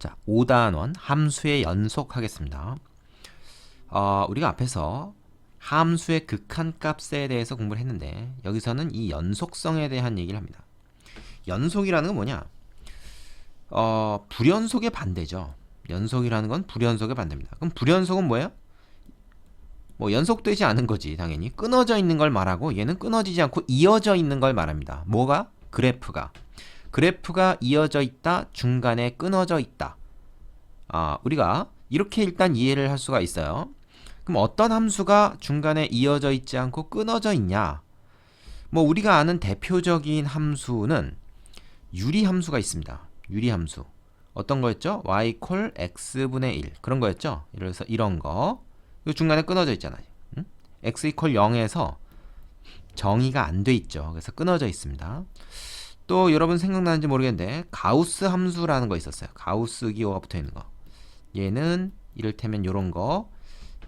자, 5단원 함수의 연속 하겠습니다. 어, 우리가 앞에서 함수의 극한값에 대해서 공부를 했는데 여기서는 이 연속성에 대한 얘기를 합니다. 연속이라는 건 뭐냐? 어, 불연속의 반대죠. 연속이라는 건 불연속의 반대입니다. 그럼 불연속은 뭐예요? 뭐 연속되지 않은 거지 당연히 끊어져 있는 걸 말하고 얘는 끊어지지 않고 이어져 있는 걸 말합니다. 뭐가? 그래프가 그래프가 이어져 있다 중간에 끊어져 있다. 아 우리가 이렇게 일단 이해를 할 수가 있어요. 그럼 어떤 함수가 중간에 이어져 있지 않고 끊어져 있냐? 뭐 우리가 아는 대표적인 함수는 유리 함수가 있습니다. 유리 함수. 어떤 거였죠? y 콜 x분의 1 그런 거였죠? 그래서 이런 거. 이 중간에 끊어져 있잖아요. 응? x 이퀄 0에서 정의가 안 돼 있죠. 그래서 끊어져 있습니다. 또 여러분 생각나는지 모르겠는데 가우스 함수라는 거 있었어요. 가우스 기호가 붙어 있는 거. 얘는 이를테면 요런 거.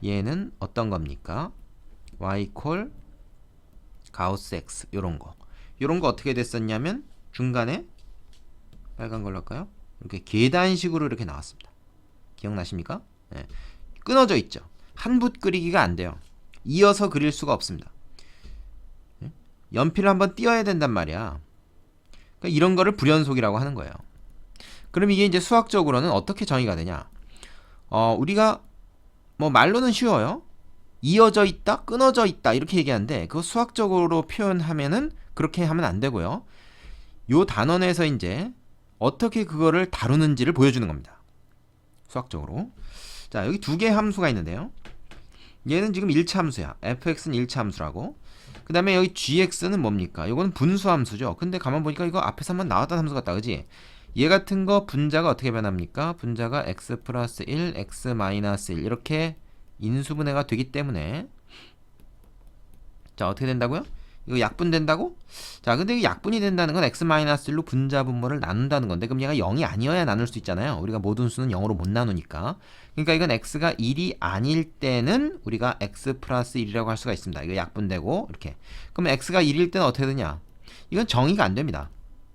얘는 어떤 겁니까? y 콜 가우스 x 요런 거. 요런 거 어떻게 됐었냐면 중간에 빨간 걸로 할까요? 이렇게 계단식으로 이렇게 나왔습니다. 기억나십니까? 네. 끊어져 있죠. 한 붓 그리기가 안 돼요. 이어서 그릴 수가 없습니다. 네? 연필을 한번 띄어야 된단 말이야. 그러니까 이런 거를 불연속이라고 하는 거예요. 그럼 이게 이제 수학적으로는 어떻게 정의가 되냐? 어, 우리가 뭐 말로는 쉬워요. 이어져 있다, 끊어져 있다 이렇게 얘기하는데 그거 수학적으로 표현하면은 그렇게 하면 안 되고요. 요 단원에서 이제 어떻게 그거를 다루는지를 보여주는 겁니다. 수학적으로. 자, 여기 두 개의 함수가 있는데요. 얘는 지금 1차 함수야. fx는 1차 함수라고. 그 다음에 여기 gx는 뭡니까? 이거는 분수 함수죠. 근데 가만 보니까 이거 앞에서 한번 나왔던 함수 같다. 그지? 얘 같은 거 분자가 어떻게 변합니까? 분자가 x 플러스 1, x 마이너스 1 이렇게 인수분해가 되기 때문에 자 어떻게 된다고요? 이거 약분 된다고? 자 근데 이 약분이 된다는 건 x-1로 분자 분모를 나눈다는 건데 그럼 얘가 0이 아니어야 나눌 수 있잖아요. 우리가 모든 수는 0으로 못 나누니까. 그러니까 이건 x가 1이 아닐 때는 우리가 x 플러스 1이라고 할 수가 있습니다. 이거 약분되고 이렇게. 그럼 x가 1일 때는 어떻게 되냐? 이건 정의가 안 됩니다.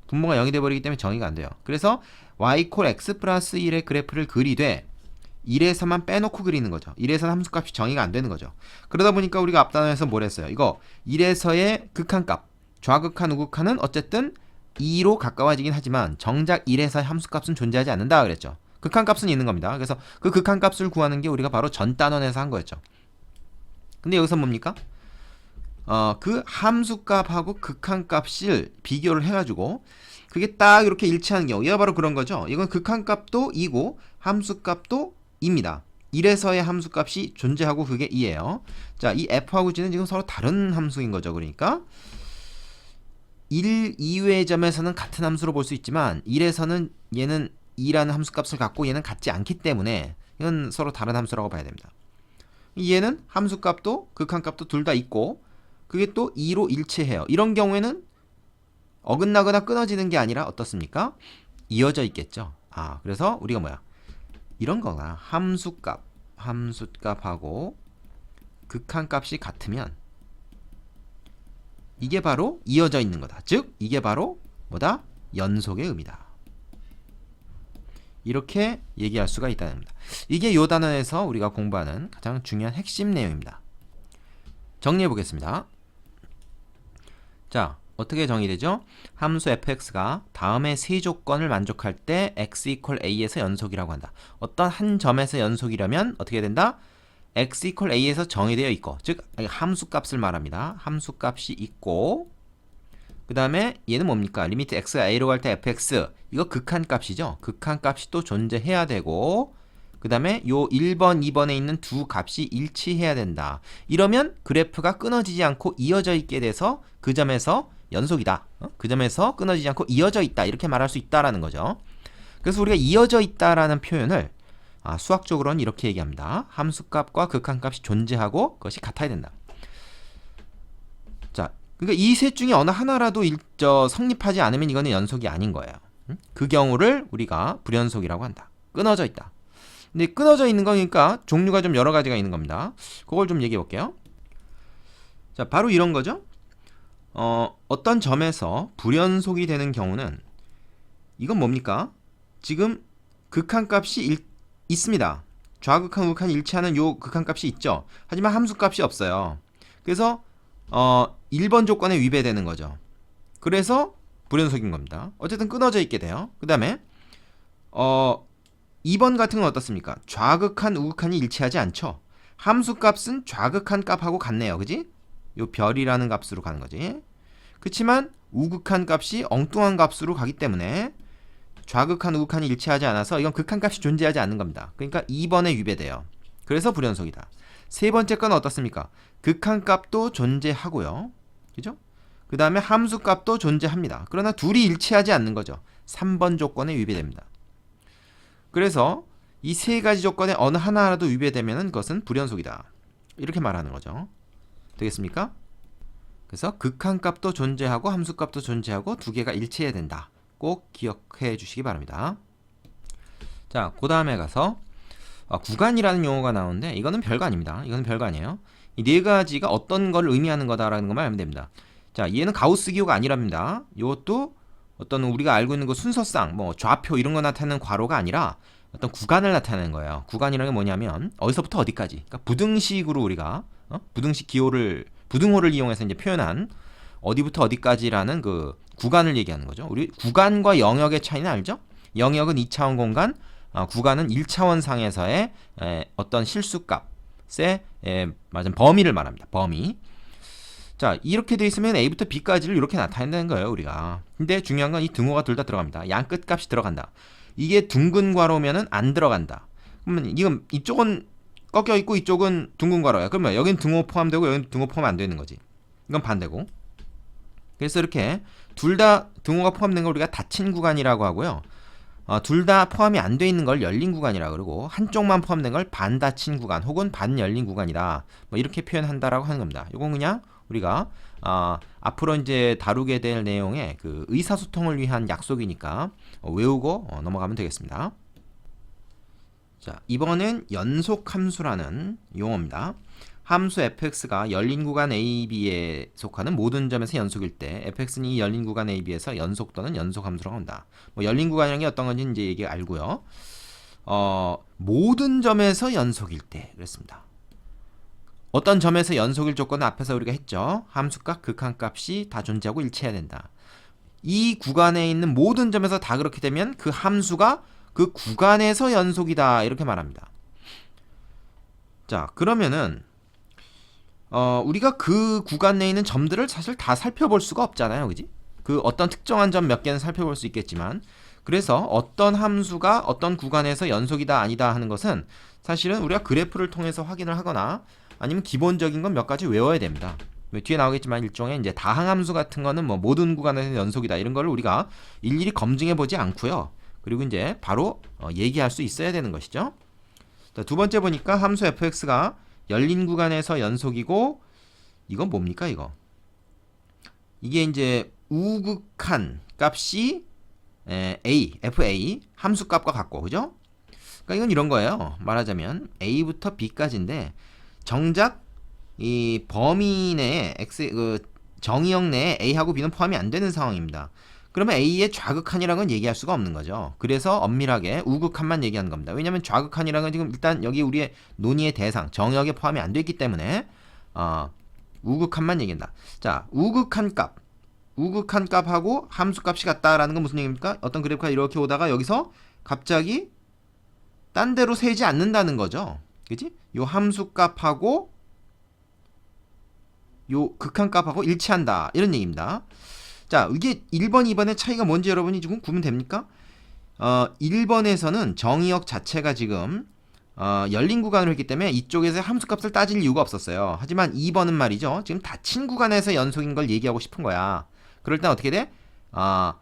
분모가 0이 돼버리기 때문에 정의가 안 돼요. 그래서 y 콜 x 플러스 1의 그래프를 그리되 1에서만 빼놓고 그리는 거죠. 1에서는 함수값이 정의가 안 되는 거죠. 그러다 보니까 우리가 앞단원에서 뭘 했어요? 이거 1에서의 극한값, 좌극한, 우극한은 어쨌든 2로 가까워지긴 하지만 정작 1에서의 함수값은 존재하지 않는다 그랬죠. 극한값은 있는 겁니다. 그래서 그 극한값을 구하는 게 우리가 바로 전 단원에서 한 거였죠. 근데 여기서 뭡니까? 어, 그 함수값하고 극한값을 비교를 해가지고 그게 딱 이렇게 일치하는 경우 얘가 바로 그런 거죠. 이건 극한값도 2고 함수값도 2입니다. 1에서의 함수값이 존재하고 그게 2예요. 자, 이 f하고 g는 지금 서로 다른 함수인 거죠. 그러니까 1 이외의 점에서는 같은 함수로 볼 수 있지만 1에서는 얘는 2라는 함수값을 갖고 얘는 같지 않기 때문에 이건 서로 다른 함수라고 봐야 됩니다. 얘는 함수값도 극한값도 둘 다 있고 그게 또 2로 일치해요. 이런 경우에는 어긋나거나 끊어지는 게 아니라 어떻습니까? 이어져 있겠죠. 아, 그래서 우리가 뭐야? 이런 거나 함수값, 함수값하고 극한값이 같으면 이게 바로 이어져 있는 거다. 즉, 이게 바로 뭐다? 연속의 의미다. 이렇게 얘기할 수가 있다는 겁니다. 이게 요 단원에서 우리가 공부하는 가장 중요한 핵심 내용입니다. 정리해 보겠습니다. 자, 어떻게 정의되죠? 함수 fx가 다음의 세 조건을 만족할 때 x equal a에서 연속이라고 한다. 어떤 한 점에서 연속이라면 어떻게 된다? x equal a에서 정의되어 있고, 즉 함수 값을 말합니다. 함수 값이 있고, 그 다음에 얘는 뭡니까? 리미트 x가 a로 갈 때 fx 이거 극한 값이죠. 극한 값이 또 존재해야 되고, 그 다음에 요 1번, 2번에 있는 두 값이 일치해야 된다. 이러면 그래프가 끊어지지 않고 이어져 있게 돼서 그 점에서 연속이다. 어? 그 점에서 끊어지지 않고 이어져 있다. 이렇게 말할 수 있다라는 거죠. 그래서 우리가 이어져 있다라는 표현을 아, 수학적으로는 이렇게 얘기합니다. 함수값과 극한값이 존재하고 그것이 같아야 된다. 자, 그러니까 이 셋 중에 어느 하나라도 일, 저, 성립하지 않으면 이거는 연속이 아닌 거예요. 응? 그 경우를 우리가 불연속이라고 한다. 끊어져 있다. 근데 끊어져 있는 거니까 종류가 좀 여러 가지가 있는 겁니다. 그걸 좀 얘기해 볼게요. 자, 바로 이런 거죠. 어, 어떤 점에서 불연속이 되는 경우는 이건 뭡니까? 지금 극한값이 일, 있습니다. 좌극한 우극한 일치하는 요 극한값이 있죠. 하지만 함수값이 없어요. 그래서 어 1번 조건에 위배되는 거죠. 그래서 불연속인 겁니다. 어쨌든 끊어져 있게 돼요. 그 다음에 어 2번 같은 건 어떻습니까? 좌극한 우극한이 일치하지 않죠. 함수값은 좌극한 값하고 같네요. 그지? 요 별이라는 값으로 가는 거지. 그렇지만 우극한 값이 엉뚱한 값으로 가기 때문에 좌극한 우극한이 일치하지 않아서 이건 극한 값이 존재하지 않는 겁니다. 그러니까 2번에 위배돼요. 그래서 불연속이다. 세 번째 건 어떻습니까? 극한 값도 존재하고요. 그죠? 그 다음에 함수 값도 존재합니다. 그러나 둘이 일치하지 않는 거죠. 3번 조건에 위배됩니다. 그래서 이 세 가지 조건에 어느 하나라도 위배되면 그것은 불연속이다. 이렇게 말하는 거죠. 되겠습니까? 그래서 극한 값도 존재하고 함수 값도 존재하고 두 개가 일치해야 된다. 꼭 기억해 주시기 바랍니다. 자, 그 다음에 가서 어, 구간이라는 용어가 나오는데 이거는 별거 아닙니다. 이거는 별거 아니에요. 이 네 가지가 어떤 걸 의미하는 거다라는 것만 알면 됩니다. 자, 얘는 가우스 기호가 아니랍니다. 이것도 어떤 우리가 알고 있는 그 순서상 뭐 좌표 이런 거 나타내는 괄호가 아니라 어떤 구간을 나타내는 거예요. 구간이라는 게 뭐냐면 어디서부터 어디까지. 그러니까 부등식으로 우리가 어? 부등식 기호를 부등호를 이용해서 이제 표현한 어디부터 어디까지라는 그 구간을 얘기하는 거죠. 우리 구간과 영역의 차이는 알죠? 영역은 2차원 공간, 어, 구간은 1차원 상에서의 에, 어떤 실수값의 에, 맞은 범위를 말합니다. 범위. 자, 이렇게 돼 있으면 A부터 B까지를 이렇게 나타낸다는 거예요, 우리가. 근데 중요한 건 이 등호가 둘 다 들어갑니다. 양 끝값이 들어간다. 이게 둥근 괄호면은 안 들어간다. 그러면 이건 이쪽은 꺾여 있고 이쪽은 둥근 괄호야. 그러면 여긴 등호 포함되고 여긴 등호 포함 안 되는 거지. 이건 반대고. 그래서 이렇게 둘 다 등호가 포함된 걸 우리가 닫힌 구간이라고 하고요. 어, 둘 다 포함이 안 돼 있는 걸 열린 구간이라 그러고 한쪽만 포함된 걸 반 닫힌 구간 혹은 반 열린 구간이다. 뭐 이렇게 표현한다라고 하는 겁니다. 이건 그냥 우리가 어, 앞으로 이제 다루게 될 내용의 그 의사소통을 위한 약속이니까 어, 외우고 어, 넘어가면 되겠습니다. 자, 이번엔 연속 함수라는 용어입니다. 함수 fx가 열린 구간 a, b에 속하는 모든 점에서 연속일 때 fx는 이 열린 구간 a, b에서 연속 또는 연속 함수라고 한다. 뭐 열린 구간이라는 게 어떤 건지 이제 얘기 알고요. 어, 모든 점에서 연속일 때 그랬습니다. 어떤 점에서 연속일 조건은 앞에서 우리가 했죠. 함수값, 극한값이 다 존재하고 일치해야 된다. 이 구간에 있는 모든 점에서 다 그렇게 되면 그 함수가 그 구간에서 연속이다 이렇게 말합니다. 자 그러면은 어, 우리가 그 구간 내에 있는 점들을 사실 다 살펴볼 수가 없잖아요, 그지? 그 어떤 특정한 점 몇 개는 살펴볼 수 있겠지만 그래서 어떤 함수가 어떤 구간에서 연속이다 아니다 하는 것은 사실은 우리가 그래프를 통해서 확인을 하거나 아니면 기본적인 건 몇 가지 외워야 됩니다. 뒤에 나오겠지만 일종의 이제 다항함수 같은 거는 뭐 모든 구간에서 연속이다 이런 걸 우리가 일일이 검증해 보지 않고요. 그리고 이제 바로 어, 얘기할 수 있어야 되는 것이죠. 자, 두 번째 보니까 함수 fx가 열린 구간에서 연속이고 이건 뭡니까 이거? 이게 이제 우극한 값이 에, a, fa 함수 값과 같고 그죠? 그러니까 이건 이런 거예요. 말하자면 a부터 b까지인데 정작 이 범위 내에 x 그 정의역 내에 a하고 b는 포함이 안 되는 상황입니다. 그러면 a의 좌극한이라는 건 얘기할 수가 없는 거죠. 그래서 엄밀하게 우극한만 얘기하는 겁니다. 왜냐하면 좌극한이라는 건 지금 일단 여기 우리의 논의의 대상 정역에 포함이 안 됐기 때문에 어, 우극한만 얘기한다. 자, 우극한 값, 우극한 값하고 함수 값이 같다라는 건 무슨 얘기입니까? 어떤 그래프가 이렇게 오다가 여기서 갑자기 딴 데로 세지 않는다는 거죠. 그지? 요 함수 값하고 요 극한 값하고 일치한다 이런 얘기입니다. 자, 이게 1번, 2번의 차이가 뭔지 여러분이 지금 구분 됩니까? 어, 1번에서는 정의역 자체가 지금 어, 열린 구간으로 했기 때문에 이쪽에서 함수값을 따질 이유가 없었어요. 하지만 2번은 말이죠. 지금 닫힌 구간에서 연속인 걸 얘기하고 싶은 거야. 그럴 땐 어떻게 돼? 아,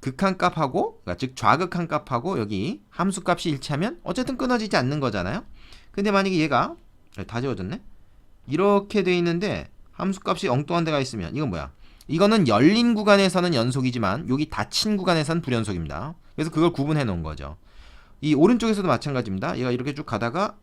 극한 값하고, 그러니까 즉 좌극한 값하고 여기 함수값이 일치하면 어쨌든 끊어지지 않는 거잖아요. 근데 만약에 얘가 다 지워졌네. 이렇게 돼 있는데 함수값이 엉뚱한 데가 있으면 이건 뭐야? 이거는 열린 구간에서는 연속이지만 여기 닫힌 구간에서는 불연속입니다. 그래서 그걸 구분해 놓은 거죠. 이 오른쪽에서도 마찬가지입니다. 얘가 이렇게 쭉 가다가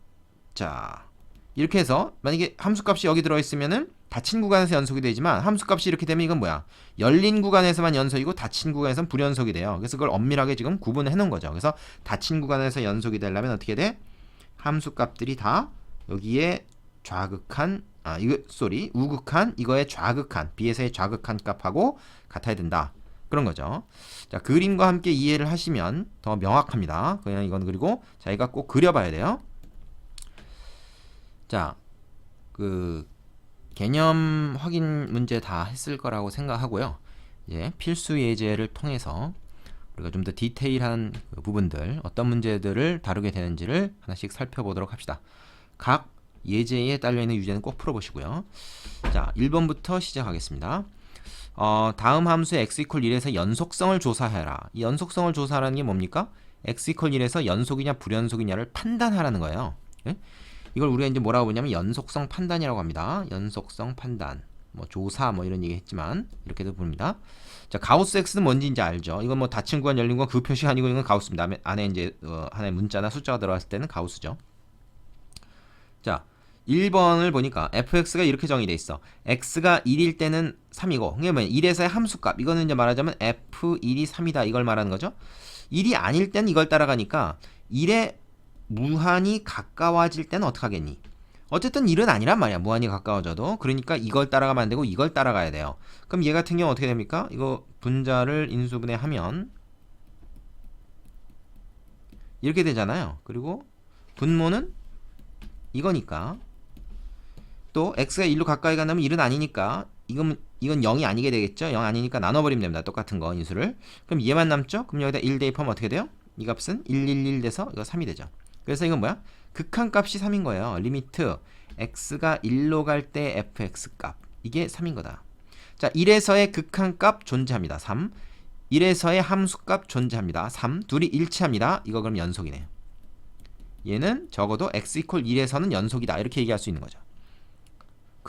자 이렇게 해서 만약에 함수값이 여기 들어있으면은 닫힌 구간에서 연속이 되지만 함수값이 이렇게 되면 이건 뭐야? 열린 구간에서만 연속이고 닫힌 구간에서는 불연속이 돼요. 그래서 그걸 엄밀하게 지금 구분을 해놓은 거죠. 그래서 닫힌 구간에서 연속이 되려면 어떻게 돼? 함수값들이 다 여기에 좌극한 아 이거 쏘리 우극한 이거의 좌극한 b에서의 좌극한 값하고 같아야 된다. 그런 거죠. 자 그림과 함께 이해를 하시면 더 명확합니다. 그냥 이건 그리고 자기가 꼭 그려봐야 돼요. 자, 그 개념 확인 문제 다 했을 거라고 생각하고요. 예, 필수 예제를 통해서 우리가 좀 더 디테일한 그 부분들, 어떤 문제들을 다루게 되는지를 하나씩 살펴보도록 합시다. 각 예제에 딸려있는 유제는 꼭 풀어보시고요. 자, 1번부터 시작하겠습니다. 어, 다음 함수 x 1에서 연속성을 조사해라. 이 연속성을 조사하라는 게 뭡니까? x 1에서 연속이냐 불연속이냐를 판단하라는 거예요. 예? 이걸 우리가 이제 뭐라고 보냐면 연속성 판단이라고 합니다. 연속성 판단. 뭐 조사 뭐 이런 얘기 했지만 이렇게도 부릅니다. 자, 가우스 x는 뭔지 이제 알죠. 이건 뭐 닫힌 구간 열린 구간 그 표시가 아니고 이건 가우스입니다. 안에 이제 어, 하나의 문자나 숫자가 들어갔을 때는 가우스죠. 자, 1번을 보니까 fx가 이렇게 정의돼 있어. x가 1일 때는 3이고, 그게 뭐냐? 1에서의 함수값. 이거는 이제 말하자면 f1이 3이다. 이걸 말하는 거죠. 1이 아닐 땐 이걸 따라가니까 1에 무한히 가까워질 때는 어떻게 하겠니? 어쨌든 1은 아니란 말이야. 무한히 가까워져도. 그러니까 이걸 따라가면 안 되고 이걸 따라가야 돼요. 그럼 얘 같은 경우 어떻게 됩니까? 이거 분자를 인수분해 하면 이렇게 되잖아요. 그리고 분모는 이거니까 또 x가 1로 가까이 간다면 1은 아니니까 이건 이건 0이 아니게 되겠죠? 0 아니니까 나눠버리면 됩니다. 똑같은 거 인수를. 그럼 얘만 남죠? 그럼 여기다 1 대입하면 어떻게 돼요? 이 값은 1, 1, 1 돼서 이거 3이 되죠. 그래서 이건 뭐야? 극한 값이 3인 거예요. 리미트 x가 1로 갈 때 fx 값 이게 3인 거다. 자, 1에서의 극한 값 존재합니다. 3. 1에서의 함수값 존재합니다. 3. 둘이 일치합니다. 이거 그럼 연속이네요. 얘는 적어도 x 1에서는 연속이다. 이렇게 얘기할 수 있는 거죠.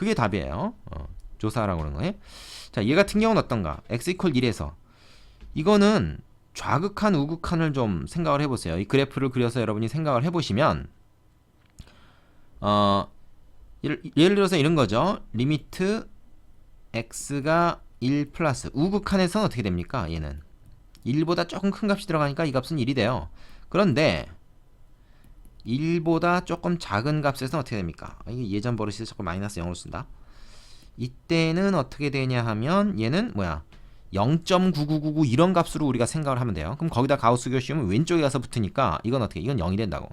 그게 답이에요. 어, 조사라고 그러는 거예요. 자, 얘 같은 경우는 어떤가? x 1에서 이거는 좌극한 우극한을 좀 생각을 해보세요. 이 그래프를 그려서 여러분이 생각을 해보시면 어, 예를, 예를 들어서 이런 거죠. 리미트 x가 1 플러스 우극한에서는 어떻게 됩니까? 얘는 1보다 조금 큰 값이 들어가니까 이 값은 1이 돼요. 그런데 1보다 조금 작은 값에서는 어떻게 됩니까? 아, 이게 예전 버릇이 자꾸 마이너스 0을 쓴다. 이때는 어떻게 되냐 하면 얘는 뭐야? 0.9999 이런 값으로 우리가 생각을 하면 돼요. 그럼 거기다 가우스 교시면 왼쪽에 가서 붙으니까 이건 어떻게? 이건 0이 된다고.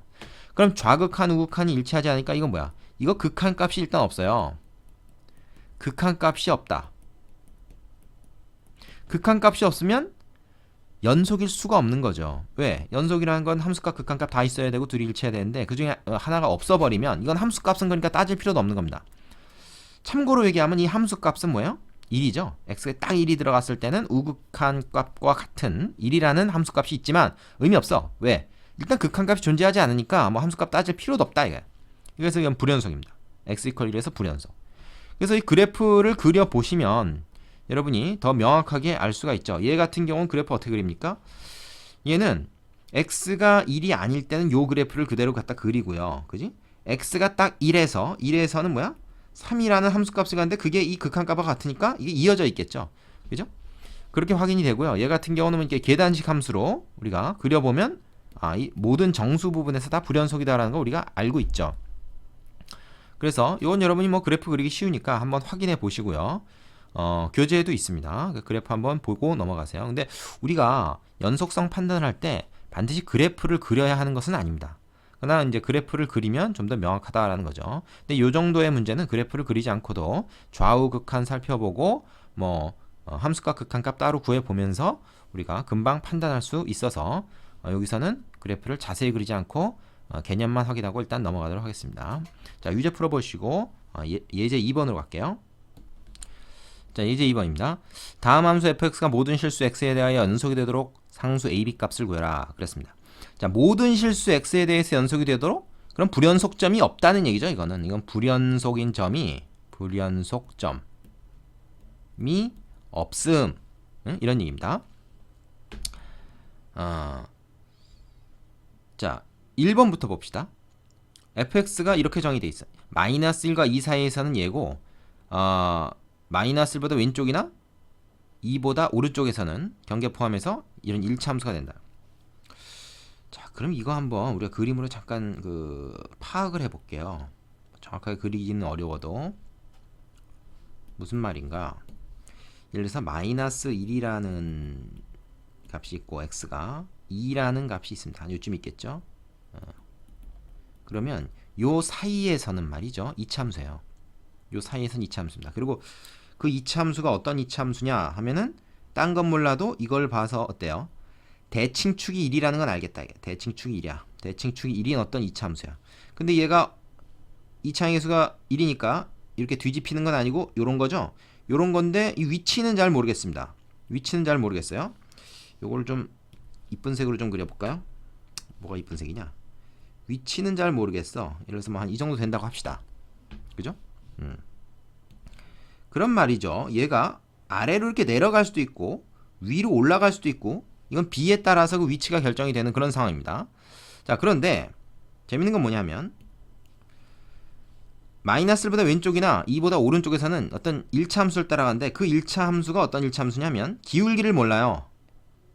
그럼 좌극한 우극한이 일치하지 않으니까 이건 뭐야? 이거 극한 값이 일단 없어요. 극한 값이 없다. 극한 값이 없으면 연속일 수가 없는 거죠. 왜? 연속이라는 건 함수값 극한값 다 있어야 되고 둘이 일치해야 되는데 그 중에 하나가 없어버리면 이건 함수값은 그러니까 따질 필요도 없는 겁니다. 참고로 얘기하면 이 함수값은 뭐예요? 1이죠. x가 딱 1이 들어갔을 때는 우극한 값과 같은 1이라는 함수값이 있지만 의미 없어. 왜? 일단 극한값이 존재하지 않으니까 뭐 함수값 따질 필요도 없다 이게. 그래서 이건 불연속입니다. x 1에서 불연속. 그래서 이 그래프를 그려 보시면 여러분이 더 명확하게 알 수가 있죠. 얘 같은 경우는 그래프 어떻게 그립니까? 얘는 x가 1이 아닐 때는 요 그래프를 그대로 갖다 그리고요. 그지? x가 딱 1에서 1에서는 뭐야? 3이라는 함수값을 가는데 그게 이 극한값과 같으니까 이게 이어져 있겠죠. 그죠? 그렇게 확인이 되고요. 얘 같은 경우는 이렇게 계단식 함수로 우리가 그려보면 아, 이 모든 정수 부분에서 다 불연속이다라는 거 우리가 알고 있죠. 그래서 이건 여러분이 뭐 그래프 그리기 쉬우니까 한번 확인해 보시고요. 어, 교재에도 있습니다. 그 그래프 한번 보고 넘어가세요. 근데 우리가 연속성 판단을 할때 반드시 그래프를 그려야 하는 것은 아닙니다. 그러나 이제 그래프를 그리면 좀 더 명확하다라는 거죠. 근데 이 정도의 문제는 그래프를 그리지 않고도 좌우 극한 살펴보고 뭐 어, 함수값 극한값 따로 구해 보면서 우리가 금방 판단할 수 있어서 어, 여기서는 그래프를 자세히 그리지 않고 어, 개념만 확인하고 일단 넘어가도록 하겠습니다. 자, 유제 풀어보시고 어, 예, 예제 2번으로 갈게요. 자, 예제 2번입니다. 다음 함수 fx가 모든 실수 x에 대하여 연속이 되도록 상수 ab 값을 구해라. 그랬습니다. 자, 모든 실수 x에 대해서 연속이 되도록 그럼 불연속점이 없다는 얘기죠. 이거는 이건 불연속인 점이 불연속점이 없음 응? 이런 얘기입니다. 어, 자, 1번부터 봅시다. fx가 이렇게 정의돼 있어. 마이너스 1과 2 사이에서는 얘고 어, 마이너스 1보다 왼쪽이나 2보다 오른쪽에서는 경계 포함해서 이런 1차 함수가 된다. 자, 그럼 이거 한번 우리가 그림으로 잠깐 그 파악을 해 볼게요. 정확하게 그리기는 어려워도 무슨 말인가? 예를 들어서 마이너스 1이라는 값이 있고 x가 2라는 값이 있습니다. 요쯤 있겠죠? 어. 그러면 요 사이에서는 말이죠. 이차함수예요. 요 사이에서는 이차 함수입니다. 그리고 그 이차 함수가 어떤 이차 함수냐 하면은 딴 건 몰라도 이걸 봐서 어때요? 대칭축이 1이라는 건 알겠다. 대칭축이 1이야. 대칭축이 1인 어떤 이차 함수야. 근데 얘가 이차항의 수가 1이니까 이렇게 뒤집히는 건 아니고 요런 거죠. 요런 건데 이 위치는 잘 모르겠습니다. 위치는 잘 모르겠어요. 요걸 좀 이쁜 색으로 좀 그려볼까요? 뭐가 이쁜 색이냐? 위치는 잘 모르겠어. 예를 들어서 뭐 한 이 정도 된다고 합시다. 그죠? 음. 그런 말이죠. 얘가 아래로 이렇게 내려갈 수도 있고 위로 올라갈 수도 있고 이건 B에 따라서 그 위치가 결정이 되는 그런 상황입니다. 자, 그런데 재밌는 건 뭐냐면 마이너스 1보다 왼쪽이나 2보다 오른쪽에서는 어떤 1차 함수를 따라가는데 그 1차 함수가 어떤 1차 함수냐면 기울기를 몰라요.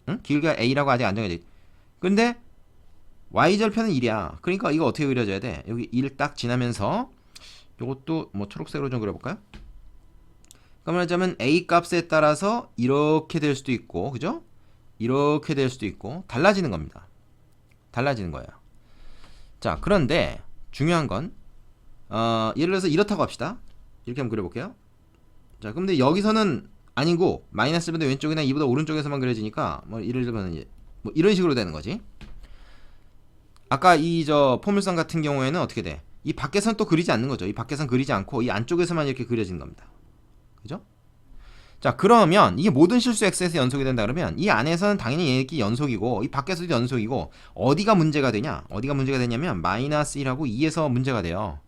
응? 기울기가 A라고 아직 안 정해져 있 근데 y절편은 1이야. 그러니까 이거 어떻게 그려져야 돼? 여기 1 딱 지나면서 요것도 뭐 초록색으로 좀 그려볼까요? 그러면 하자면 a 값에 따라서 이렇게 될 수도 있고, 그죠? 이렇게 될 수도 있고 달라지는 겁니다. 달라지는 거예요. 자, 그런데 중요한 건 어, 예를 들어서 이렇다고 합시다. 이렇게 한번 그려볼게요. 자, 근데 여기서는 아니고 마이너스 1보다 왼쪽이나 2보다 오른쪽에서만 그려지니까 뭐 예를 들면 뭐 이런 식으로 되는 거지. 아까 이 저 포물선 같은 경우에는 어떻게 돼? 이 밖에선 또 그리지 않는 거죠. 이 밖에선 그리지 않고 이 안쪽에서만 이렇게 그려지는 겁니다. 그죠? 자, 그러면 이게 모든 실수 x에서 연속이 된다 그러면 이 안에서는 당연히 얘기 연속이고 이 밖에서도 연속이고 어디가 문제가 되냐? 어디가 문제가 되냐면 마이너스 1하고 2에서 문제가 돼요.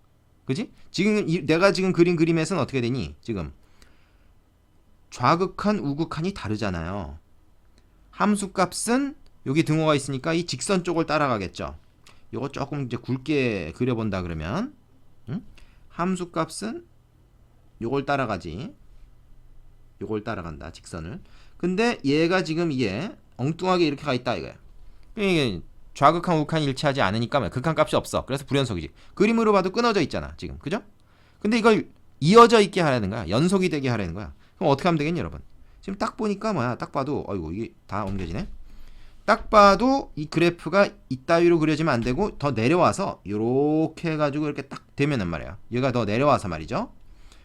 그지? 지금 이, 내가 지금 그린 그림에서는 어떻게 되니? 지금 좌극한 우극한이 다르잖아요. 함수 값은 여기 등호가 있으니까 이 직선 쪽을 따라가겠죠. 요거 조금 이제 굵게 그려본다 그러면 응? 함수 값은 요걸 따라가지. 요걸 따라간다 직선을. 근데 얘가 지금 이게 엉뚱하게 이렇게 가 있다 이거야. 이게 좌극한 우극한이 일치하지 않으니까 뭐 극한 값이 없어. 그래서 불연속이지. 그림으로 봐도 끊어져 있잖아 지금 그죠? 근데 이걸 이어져 있게 하라는 거야. 연속이 되게 하라는 거야. 그럼 어떻게 하면 되겠니 여러분? 지금 딱 보니까 뭐야? 딱 봐도 어이구 이게 다 옮겨지네. 딱 봐도 이 그래프가 이따위로 그려지면 안 되고 더 내려와서 이렇게 해가지고 이렇게 딱 되면은 말이야. 얘가 더 내려와서 말이죠.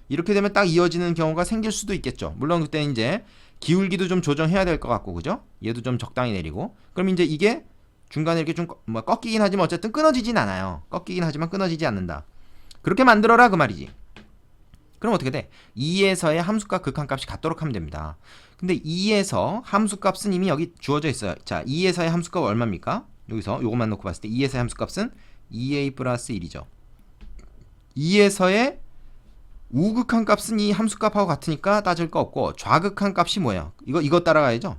이렇게 되면 딱 이어지는 경우가 생길 수도 있겠죠. 물론 그때 이제 기울기도 좀 조정해야 될 것 같고 그죠? 얘도 좀 적당히 내리고 그럼 이제 이게 중간에 이렇게 좀 뭐 꺾이긴 하지만 어쨌든 끊어지진 않아요. 꺾이긴 하지만 끊어지지 않는다. 그렇게 만들어라 그 말이지. 그럼 어떻게 돼? 2에서의 함수값 극한값이 같도록 하면 됩니다. 근데 2에서 함수값은 이미 여기 주어져 있어요. 자, 2에서의 함수값 얼마입니까? 여기서 요것만 놓고 봤을 때 2에서의 함수값은 2a 플러스 1이죠. 2에서의 우극한 값은 이 함수값하고 같으니까 따질 거 없고 좌극한 값이 뭐예요? 이거 이거 따라가야죠.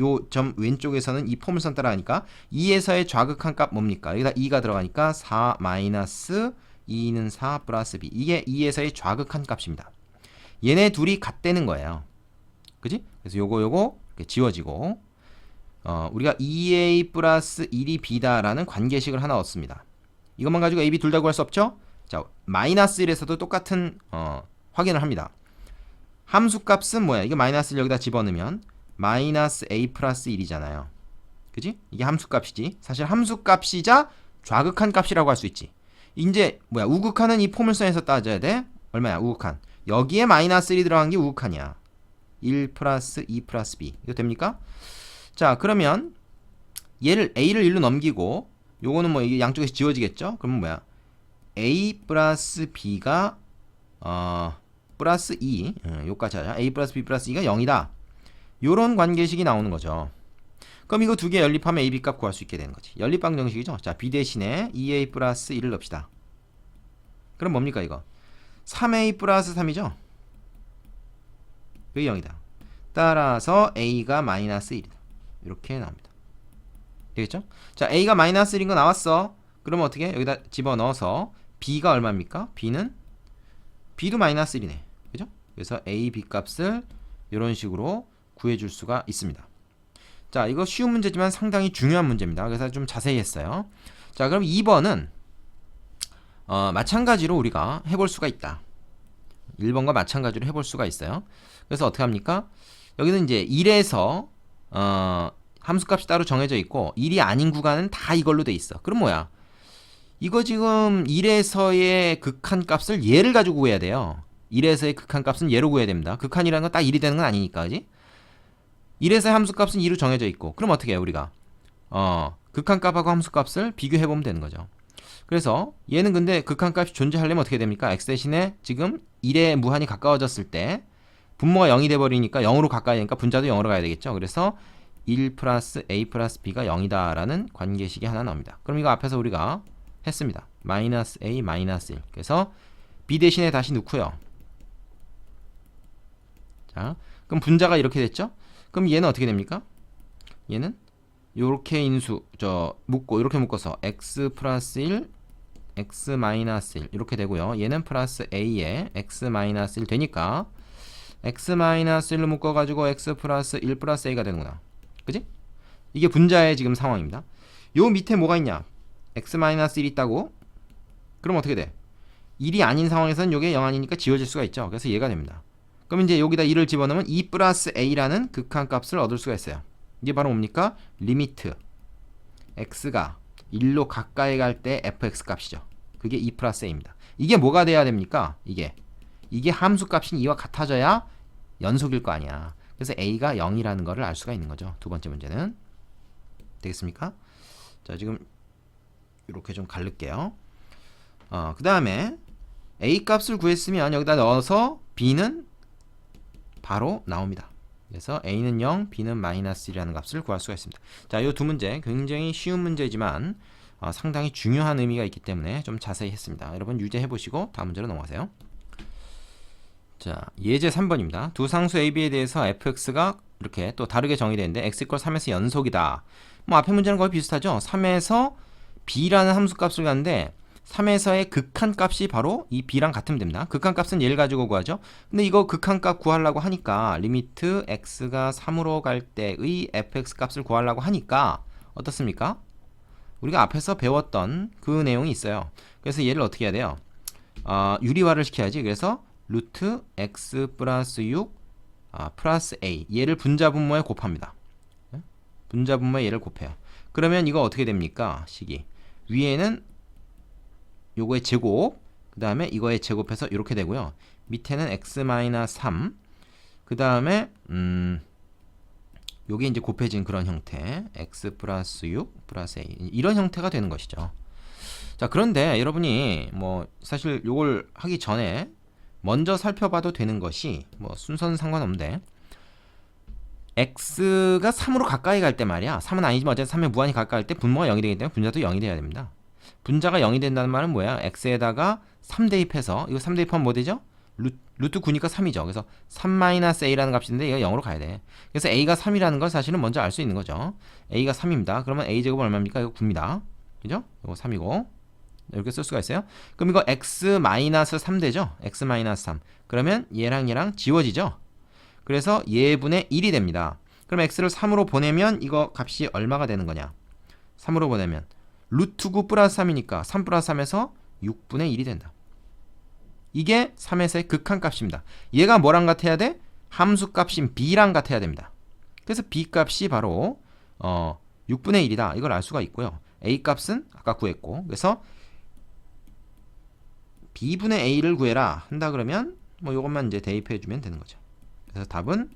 요 점 왼쪽에서는 이 포물선 따라가니까 2에서의 좌극한 값 뭡니까? 여기다 2가 들어가니까 4 마이너스 2는 4 플러스 b 이게 2에서의 좌극한 값입니다. 얘네 둘이 같다는 거예요. 그지? 그래서 요거 요거 지워지고 어, 우리가 2a 플러스 1이 b다라는 관계식을 하나 얻습니다. 이것만 가지고 a, b 둘 다 구할 수 없죠? 자, 마이너스 1에서도 똑같은 어, 확인을 합니다. 함수 값은 뭐야? 이게 마이너스 1 여기다 집어넣으면 마이너스 a 플러스 1이잖아요. 그지? 이게 함수 값이지. 사실 함수 값이자 좌극한 값이라고 할 수 있지. 이제 뭐야? 우극한은 이 포물선에서 따져야 돼. 얼마야? 우극한. 여기에 마이너스 1이 들어간 게 우극한이야. 1 플러스 2 플러스 b. 이거 됩니까? 자, 그러면 얘를 a를 1로 넘기고 요거는 뭐 이게 양쪽에서 지워지겠죠? 그러면 뭐야? a 플러스 b가 어 플러스 2 어, 요까지 하자. a 플러스 b 플러스 2가 0이다. 요런 관계식이 나오는 거죠. 그럼 이거 두 개 연립하면 a, b 값 구할 수 있게 되는 거지. 연립 방 정식이죠. 자, b 대신에 2a 플러스 1을 넣읍시다. 그럼 뭡니까 이거? 3a 플러스 3이죠. 그게 0이다. 따라서 a가 마이너스 1이다. 이렇게 나옵니다. 되겠죠? 자, a가 마이너스 1인 거 나왔어. 그러면 어떻게 여기다 집어넣어서 b가 얼마입니까? b는 b도 마이너스 1이네. 그죠? 그래서 a, b 값을 이런 식으로 구해줄 수가 있습니다. 자, 이거 쉬운 문제지만 상당히 중요한 문제입니다. 그래서 좀 자세히 했어요. 자, 그럼 2번은 어, 마찬가지로 우리가 해볼 수가 있다. 1번과 마찬가지로 해볼 수가 있어요. 그래서 어떻게 합니까? 여기는 이제 1에서 어, 함수값이 따로 정해져 있고 1이 아닌 구간은 다 이걸로 돼 있어. 그럼 뭐야? 이거 지금 1에서의 극한값을 얘를 가지고 구해야 돼요. 1에서의 극한값은 얘로 구해야 됩니다. 극한이라는 건 딱 1이 되는 건 아니니까, 그지? 1에서의 함수값은 2로 정해져 있고 그럼 어떻게 해요, 우리가? 어, 극한값하고 함수값을 비교해 보면 되는 거죠. 그래서 얘는 근데 극한값이 존재하려면 어떻게 됩니까? x 대신에 지금 1에 무한히 가까워졌을 때 분모가 0이 돼 버리니까 0으로 가까이 되니까 분자도 0으로 가야 되겠죠. 그래서 1 플러스 a 플러스 b가 0이다 라는 관계식이 하나 나옵니다. 그럼 이거 앞에서 우리가 했습니다. 마이너스 a 마이너스 1. 그래서 b 대신에 다시 넣고요. 자, 그럼 분자가 이렇게 됐죠? 그럼 얘는 어떻게 됩니까? 얘는 요렇게 인수 저 묶고 이렇게 묶어서 x 플러스 1 x 마이너스 1 이렇게 되고요. 얘는 플러스 a에 x 마이너스 1 되니까 x 마이너스 1로 묶어 가지고 x 플러스 1 플러스 a가 되는구나. 그지? 이게 분자의 지금 상황입니다. 요 밑에 뭐가 있냐? x 마이너스 1 있다고? 그럼 어떻게 돼? 1이 아닌 상황에서는 요게 0 아니니까 지워질 수가 있죠. 그래서 얘가 됩니다. 그럼 이제 여기다 2를 집어넣으면 2 플러스 a라는 극한값을 얻을 수가 있어요. 이게 바로 뭡니까? 리미트 x가 1로 가까이 갈 때 fx 값이죠. 그게 2 플러스 a입니다. 이게 뭐가 돼야 됩니까? 이게 이게 함수 값인 2와 같아져야 연속일 거 아니야. 그래서 a가 0이라는 거를 알 수가 있는 거죠. 두 번째 문제는 되겠습니까? 자 지금 이렇게 좀 갈를게요. 어, 그 다음에 a 값을 구했으면 여기다 넣어서 b는 바로 나옵니다. 그래서 a는 0, b는 마이너스 1이라는 값을 구할 수가 있습니다. 자, 이 두 문제 굉장히 쉬운 문제지만 어, 상당히 중요한 의미가 있기 때문에 좀 자세히 했습니다. 여러분 유제해 보시고 다음 문제로 넘어가세요. 자, 예제 3번입니다. 두 상수 AB에 대해서 fx가 이렇게 또 다르게 정의되는데 x 3에서 연속이다. 뭐 앞에 문제는 거의 비슷하죠. 3에서 b라는 함수값을 갖는데 3에서의 극한값이 바로 이 b랑 같으면 됩니다. 극한값은 얘를 가지고 구하죠. 근데 이거 극한값 구하려고 하니까 리미트 x가 3으로 갈 때의 fx 값을 구하려고 하니까 어떻습니까? 우리가 앞에서 배웠던 그 내용이 있어요. 그래서 얘를 어떻게 해야 돼요? 어, 유리화를 시켜야지. 그래서 루트 x 플러스 6 아, 플러스 a 얘를 분자 분모에 곱합니다. 네? 분자 분모에 얘를 곱해요. 그러면 이거 어떻게 됩니까? 식이 위에는 요거의 제곱 그 다음에 이거의 제곱해서 이렇게 되고요. 밑에는 x 3. 그 다음에 음 요게 이제 곱해진 그런 형태 x 플러스 6 플러스 a 이런 형태가 되는 것이죠. 자 그런데 여러분이 뭐 사실 요걸 하기 전에 먼저 살펴봐도 되는 것이 뭐 순서는 상관없는데 x가 3으로 가까이 갈 때 말이야 3은 아니지만 어쨌든 3에 무한히 가까이 갈 때 분모가 0이 되기 때문에 분자도 0이 돼야 됩니다. 분자가 0이 된다는 말은 뭐야? x에다가 3 대입해서 이거 3 대입하면 뭐 되죠? 루, 루트 9니까 3이죠. 그래서 3-a라는 값이 있는데 얘가 0으로 가야 돼. 그래서 a가 3이라는 걸 사실은 먼저 알 수 있는 거죠. a가 3입니다. 그러면 a제곱은 얼마입니까? 이거 9입니다. 그죠? 이거 3이고 이렇게 쓸 수가 있어요. 그럼 이거 x-3 되죠? x-3 그러면 얘랑 얘랑 지워지죠? 그래서 얘분의 1이 됩니다. 그럼 x를 3으로 보내면 이거 값이 얼마가 되는 거냐? 3으로 보내면 루트 9 플러스 3이니까 3 플러스 3에서 6분의 1이 된다. 이게 3에서의 극한값입니다. 얘가 뭐랑 같아야 돼? 함수값인 b랑 같아야 됩니다. 그래서 b 값이 바로 어, 6분의 1이다. 이걸 알 수가 있고요. a 값은 아까 구했고 그래서 b분의 a를 구해라 한다 그러면 뭐 이것만 이제 대입해 주면 되는 거죠. 그래서 답은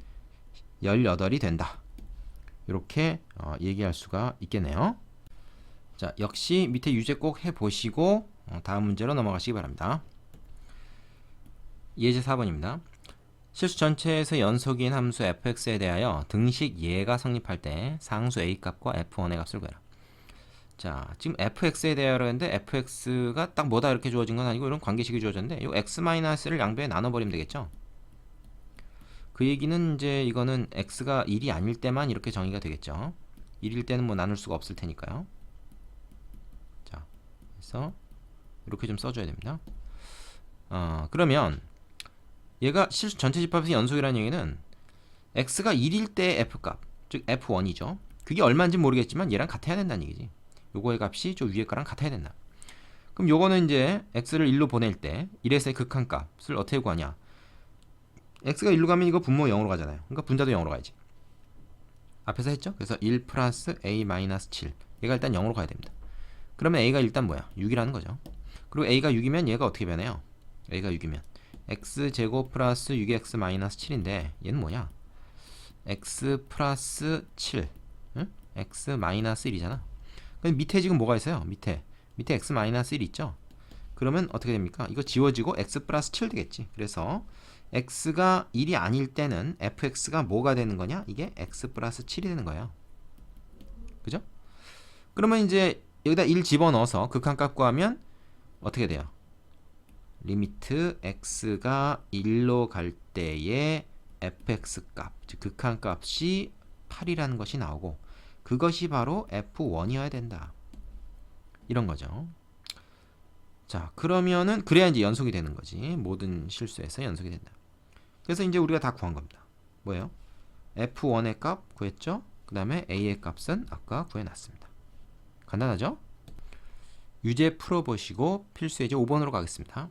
18이 된다. 이렇게 어, 얘기할 수가 있겠네요. 자, 역시 밑에 유제 꼭 해보시고 어, 다음 문제로 넘어가시기 바랍니다. 예제 4번입니다. 실수 전체에서 연속인 함수 fx에 대하여 등식 예가 성립할 때 상수 a 값과 f1의 값을 구해라. 자, 지금 fx에 대하여 했는데 fx가 딱 뭐다 이렇게 주어진 건 아니고 이런 관계식이 주어졌는데 이 x-를 양배에 나눠버리면 되겠죠. 그 얘기는 이제 이거는 x가 1이 아닐 때만 이렇게 정의가 되겠죠. 1일 때는 뭐 나눌 수가 없을 테니까요. 그래서 이렇게 좀 써줘야 됩니다. 어, 그러면 얘가 실 전체 집합에서 연속이라는 얘기는 x가 1일 때 f 값, 즉 f1이죠. 그게 얼마인지 모르겠지만 얘랑 같아야 된다는 얘기지. 요거의 값이 저 위에 거랑 같아야 된다. 그럼 요거는 이제 x를 1로 보낼 때 1에서의 극한 값을 어떻게 구하냐? x가 1로 가면 이거 분모 0으로 가잖아요. 그러니까 분자도 0으로 가야지. 앞에서 했죠? 그래서 1 플러스 a 마이너스 7. 얘가 일단 0으로 가야 됩니다. 그러면 a가 일단 뭐야? 6이라는 거죠. 그리고 a가 6이면 얘가 어떻게 변해요? a가 6이면 x 제곱 플러스 6x 마이너스 7인데 얘는 뭐냐? x 플러스 7 응? x 마이너스 1이잖아. 근데 밑에 지금 뭐가 있어요? 밑에 밑에 x 마이너스 1 있죠? 그러면 어떻게 됩니까? 이거 지워지고 x 플러스 7 되겠지. 그래서 x가 1이 아닐 때는 fx가 뭐가 되는 거냐? 이게 x 플러스 7이 되는 거예요. 그죠? 그러면 이제 여기다 1 집어넣어서 극한값 구하면 어떻게 돼요? 리미트 x가 1로 갈 때의 fx 값, 즉 극한값이 8이라는 것이 나오고 그것이 바로 f1이어야 된다. 이런 거죠. 자, 그러면은 그래야 이제 연속이 되는 거지. 모든 실수에서 연속이 된다. 그래서 이제 우리가 다 구한 겁니다. 뭐예요? f1의 값 구했죠? 그 다음에 a의 값은 아까 구해놨습니다. 간단하죠? 유제 풀어보시고 필수 예제 5번으로 가겠습니다.